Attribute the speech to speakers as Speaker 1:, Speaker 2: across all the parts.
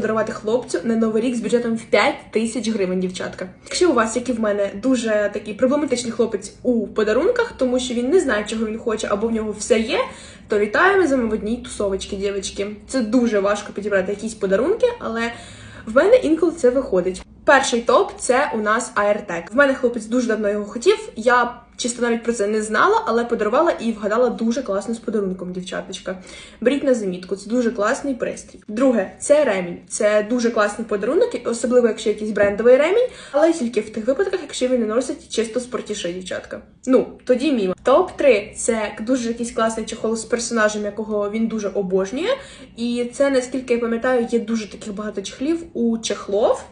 Speaker 1: подарувати хлопцю на новий рік з бюджетом в 5 тисяч гривень, дівчатка. Якщо у вас, як і в мене, дуже такий проблематичний хлопець у подарунках, тому що він не знає, чого він хоче, або в нього все є, то вітаємо з вами в одній тусовочці, дівчатки. Це дуже важко підібрати якісь подарунки, але в мене інколи це виходить. Перший топ це у нас AirTag. В мене хлопець дуже давно його хотів. Я чисто навіть про це не знала, але подарувала і вгадала дуже класно з подарунком, дівчаточка. Беріть на замітку, це дуже класний пристрій. Друге, це ремінь. Це дуже класний подарунок, особливо якщо якийсь брендовий ремінь, але тільки в тих випадках, якщо він не носить чисто спортіше, дівчатка. Ну тоді мімо. Топ 3 це дуже якийсь класний чехол з персонажем, якого він дуже обожнює. І це, наскільки я пам'ятаю, є дуже таких багато чехлів у чехлов.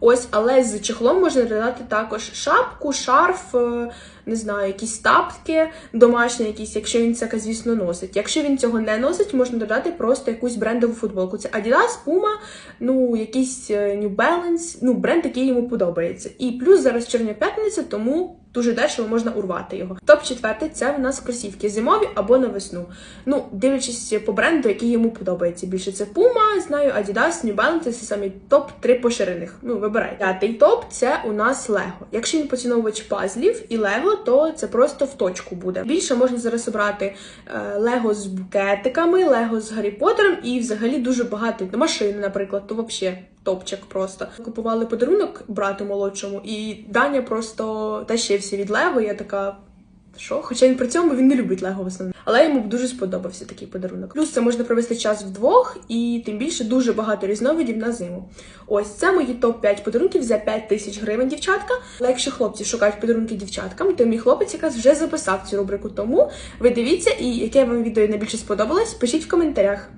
Speaker 1: Ось, але з чехлом можна додати також шапку, шарф, е, не знаю, якісь тапки домашні, якісь, якщо він це, звісно, носить. Якщо він цього не носить, можна додати просто якусь брендову футболку. Це Adidas, Puma, ну якийсь е, New Balance, ну бренд, який йому подобається. І плюс зараз чорня п'ятниця, тому. Дуже дешево можна урвати його. Топ четвертий це в нас кросівки зимові або на весну. Ну, дивлячись по бренду, який йому подобається. Більше це Puma, знаю, Adidas, New Balance, це самі топ 3 поширених. Ну, вибирайте. П'ятий топ це у нас Lego. Якщо він поціновувач пазлів і Lego, то це просто в точку буде. Більше можна зараз обрати лего з букетиками, лего з Гаррі Поттером і взагалі дуже багато машини, наприклад, то взагалі топчик просто. Купували подарунок брату молодшому, і Даня просто тащився від Лего. Я така. Що? Хоча він при цьому він не любить Лего в основному. Але йому дуже сподобався такий подарунок. Плюс це можна провести час вдвох, і тим більше дуже багато різновидів на зиму. Ось це мої топ-5 подарунків за 5 тисяч гривень, дівчатка. Але якщо хлопці шукають подарунки дівчаткам, то мій хлопець якраз вже записав цю рубрику. Тому ви дивіться, і яке вам відео найбільше сподобалось, пишіть в коментарях.